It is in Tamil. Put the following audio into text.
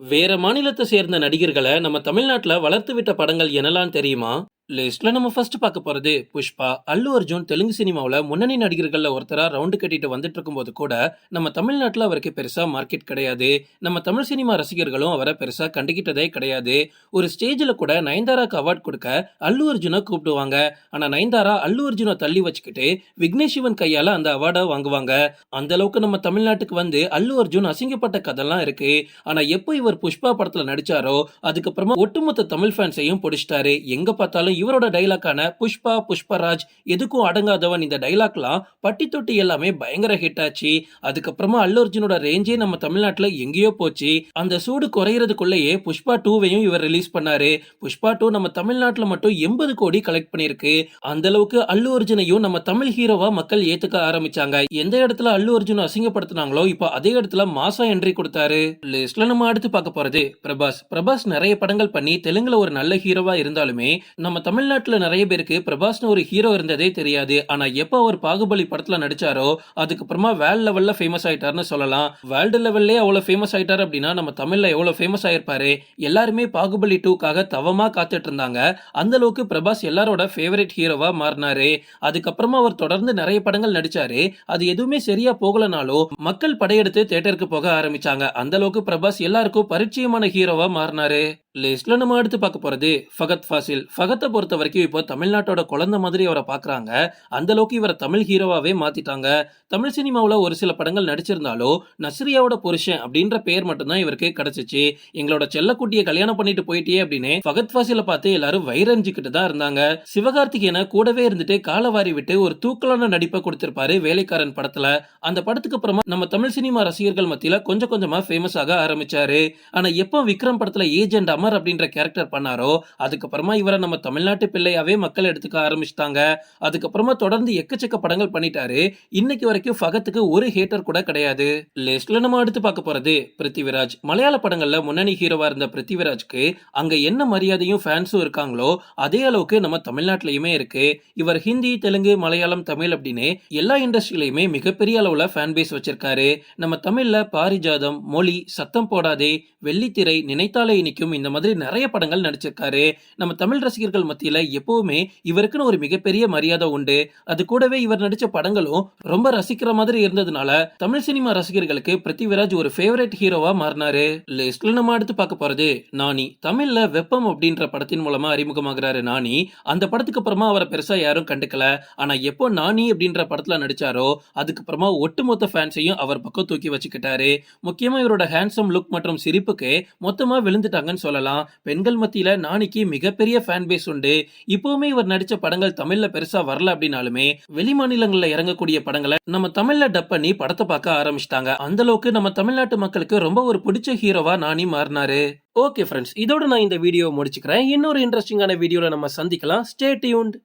வேற மாநிலத்தை சேர்ந்த நடிகர்களை நம்ம தமிழ்நாட்டில் வளர்த்து விட்ட படங்கள் என்னலாம் தெரியுமா? லிஸ்ட்ல நம்ம ஃபர்ஸ்ட் பார்க்க போறது புஷ்பா அல்லு அர்ஜுன் தெலுங்கு சினிமாவில் முன்னணி நடிகர்களில் ஒருத்தராக ரவுண்டு கட்டிட்டு வந்துட்டு இருக்கும்போது கூட நம்ம தமிழ்நாட்டில் அவருக்கு பெருசா மார்க்கெட் கிடையாது. நம்ம தமிழ் சினிமா ரசிகர்களும் அவரை பெருசா கண்டுகிட்டதே கிடையாது. ஒரு ஸ்டேஜில் கூட நயன்தாராக்கு அவார்ட் கொடுக்க அல்லு அர்ஜுனை கூப்பிடுவாங்க. ஆனால் நயன்தாரா அல்லு அர்ஜுனை தள்ளி வச்சுக்கிட்டு விக்னேஷ் சிவன் கையால் அந்த அவார்டை வாங்குவாங்க. அந்த அளவுக்கு நம்ம தமிழ்நாட்டுக்கு வந்து அல்லு அர்ஜுன் அசிங்கப்பட்ட கதைலாம் இருக்கு. ஆனால் எப்போ இவர் புஷ்பா படத்தில் நடிச்சாரோ அதுக்கப்புறமா ஒட்டுமொத்த தமிழ் ஃபேன்ஸையும் பிடிச்சிட்டாரு. எங்க பார்த்தாலும் இவரோட டைலாக்கான புஷ்பா புஷ்பராஜ் எதுக்கும் அடங்காதவன் இந்த டைலாக்லாம் பட்டி தொட்டி எல்லாமே பயங்கர ஹிட் ஆச்சு. அதுக்கப்புறமா அல்லு அர்ஜுனோட ரேஞ்சே நம்ம தமிழ்நாட்டுல எங்கேயோ போச்சு. அந்த சூடு குறையறதுக்குள்ளேயே புஷ்பா டூவையும் இவர் ரிலீஸ் பண்ணாரு. புஷ்பா டூ நம்ம தமிழ்நாட்டுல மட்டும் எண்பது கோடி கலெக்ட் பண்ணிருக்கு அந்த அளவுக்கு அல்லு அர்ஜுனையும் நம்ம தமிழ் ஹீரோவா மக்கள் ஏத்துக்க ஆரம்பிச்சாங்க. எந்த இடத்துல அல்லு அர்ஜுன் அசிங்கப்படுத்தினாங்களோ இப்போ அதே இடத்துல மாசா என்ட்ரி கொடுத்தாரு. லிஸ்ட்ல நம்ம அடுத்து பார்க்க போறது பிரபாஸ். பிரபாஸ் நிறைய படங்கள் பண்ணி தெலுங்குல ஒரு நல்ல ஹீரோவா இருந்தாலுமே நம்ம தமிழ்நாட்டில் நிறைய பேருக்கு பிரபாஸ்னு ஒரு ஹீரோ இருந்ததே தெரியாது. ஆனா எப்போ அவர் பாகுபலி படத்துல நடிச்சாரோ அதுக்கப்புறமா வேர்ல்ட் லெவல்ல ஃபேமஸ் ஆயிட்டார்னு சொல்லலாம். வேர்ல்டு லெவல்லே அவ்வளோ ஃபேமஸ் ஆயிட்டார் அப்படின்னா நம்ம தமிழ்ல எவ்வளவு ஃபேமஸ் ஆயிருப்பாரு? எல்லாருமே பாகுபலி டூக்காக தவமா காத்துட்டு இருந்தாங்க. அந்த அளவுக்கு பிரபாஸ் எல்லாரோட ஃபேவரட் ஹீரோவா மாறினாரு. அதுக்கப்புறமா அவர் தொடர்ந்து நிறைய படங்கள் நடிச்சாரு. அது எதுவுமே சரியா போகலனாலும் மக்கள் படையெடுத்து தேட்டருக்கு போக ஆரம்பிச்சாங்க. அந்த அளவுக்கு பிரபாஸ் எல்லாருக்கும் பரிச்சயமான ஹீரோவா மாறினாரு. லிஸ்ட்ல நம்ம அடுத்து பார்க்க போறது ஃபகத் ஃபாசில். ஃபகத்தை பொறுத்த வரைக்கும் இப்போ தமிழ்நாட்டோட குழந்தை மாதிரி அவரை பார்க்குறாங்க. அந்த அளவுக்கு இவரை தமிழ் ஹீரோவாவே மாத்திட்டாங்க. தமிழ் சினிமாவில் ஒரு சில படங்கள் நடிச்சிருந்தாலும் நஸ்ரியாவோட புருஷன் அப்படின்ற பெயர் மட்டும்தான் இவருக்கு கிடைச்சிச்சு. எங்களோட செல்லக்குட்டியை கல்யாணம் பண்ணிட்டு போயிட்டே அப்படின்னு ஃபகத் ஃபாசில பார்த்து எல்லாரும் வைரஞ்சிக்கிட்டு தான் இருந்தாங்க. சிவகார்த்திகேயனை கூடவே இருந்துட்டு காலவாரி விட்டு ஒரு தூக்கலான நடிப்பை கொடுத்திருப்பாரு வேலைக்காரன் படத்துல. அந்த படத்துக்கு அப்புறமா நம்ம தமிழ் சினிமா ரசிகர்கள் மத்தியில கொஞ்சம் கொஞ்சமா ஃபேமஸ் ஆக ஆரம்பிச்சாரு. ஆனா எப்போ விக்ரம் படத்துல ஏஜெண்டாம அமர் அப்படின்ற கேரக்டர் பண்ணாரோ அதுக்கப்புறமா இவரை நம்ம தமிழ்நாட்டு பிள்ளையாவே மக்கள் எடுத்துக்க ஆரம்பிச்சிட்டாங்க. அதுக்கப்புறமா தொடர்ந்து எக்கச்சக்க படங்கள் பண்ணிட்டாரு. இன்னைக்கு வரைக்கும் ஃபகத்துக்கு ஒரு ஹேட்டர் கூட கிடையாது. லிஸ்ட்ல நம்ம அடுத்து பார்க்க போறது பிருத்திவிராஜ். மலையாள படங்கள்ல முன்னணி ஹீரோவா இருந்த பிருத்திவிராஜ்க்கு அங்க என்ன மரியாதையும் ஃபேன்ஸும் இருக்காங்களோ அதே அளவுக்கு நம்ம தமிழ்நாட்டிலயுமே இருக்கு. இவர் ஹிந்தி தெலுங்கு மலையாளம் தமிழ் அப்படின்னு எல்லா இண்டஸ்ட்ரியிலயுமே மிகப்பெரிய அளவுல ஃபேன் பேஸ் வச்சிருக்காரு. நம்ம தமிழ்ல பாரிஜாதம் மொழி சத்தம் போடாதே வெள்ளித்திரை நினைத்தாலே இனிக்கும் இந்த மாதிரி நிறைய படங்கள் நடிச்சிருக்காரு. நம்ம தமிழ் ரசிகர்கள் மத்தியில எப்பவுமே இவருக்குன்னு ஒரு மிகப்பெரிய மரியாதை உண்டு. அது கூடவே இவர் நடிச்ச படங்களும் ரொம்ப ரசிக்கிற மாதிரி இருந்ததுனால தமிழ் சினிமா ரசிகர்களுக்கு பிருத்திவிராஜ் ஒரு ஃபேவரட் ஹீரோவா மாறினாரு. லிஸ்ட்ல நம்ம அடுத்து பார்க்க போறது நானி. தமிழ்ல வெப்பம் அப்படின்ற படத்தின் மூலமா அறிமுகமாகிறாரு நானி. அந்த படத்துக்கு அப்புறமா அவரை பெருசா யாரும் கண்டுக்கல. ஆனா எப்போ நானி அப்படின்ற படத்துல நடிச்சாரோ அதுக்கப்புறமா ஒட்டுமொத்த ஃபேன்ஸையும் அவர் பக்கம் தூக்கி வச்சுக்கிட்டாரு. முக்கியமா இவரோட ஹேண்ட்ஸம் லுக் மற்றும் சிரிப்புக்கு மொத்தமா விழுந்துட்டாங்கன்னு சொல்லலாம். பெண்கள் மத்தியில நானிக்கு மிகப்பெரிய ஃபேன் பேஸ் உண்டு. இப்பவுமே இவர் நடிச்ச படங்கள் தமிழ்ல பெருசா வரல அப்படின்னாலுமே வெளி மாநிலங்கள்ல இறங்கக்கூடிய படங்களை நம்ம தமிழ்ல டப் பண்ணி படத்தை பார்க்க ஆரம்பிச்சிட்டாங்க. அந்த அளவுக்கு நம்ம தமிழ்நாட்டு மக்களுக்கு ரொம்ப ஒரு பிடிச்ச ஹீரோவா நானி மாறினாரு. ஓகே ஃப்ரெண்ட்ஸ் இதோட நான் இந்த வீடியோ முடிச்சுக்கிறேன். இன்னொரு இன்ட்ரெஸ்டிங்கான வீடியோவில் நம்ம சந்திக்கலாம். Stay tuned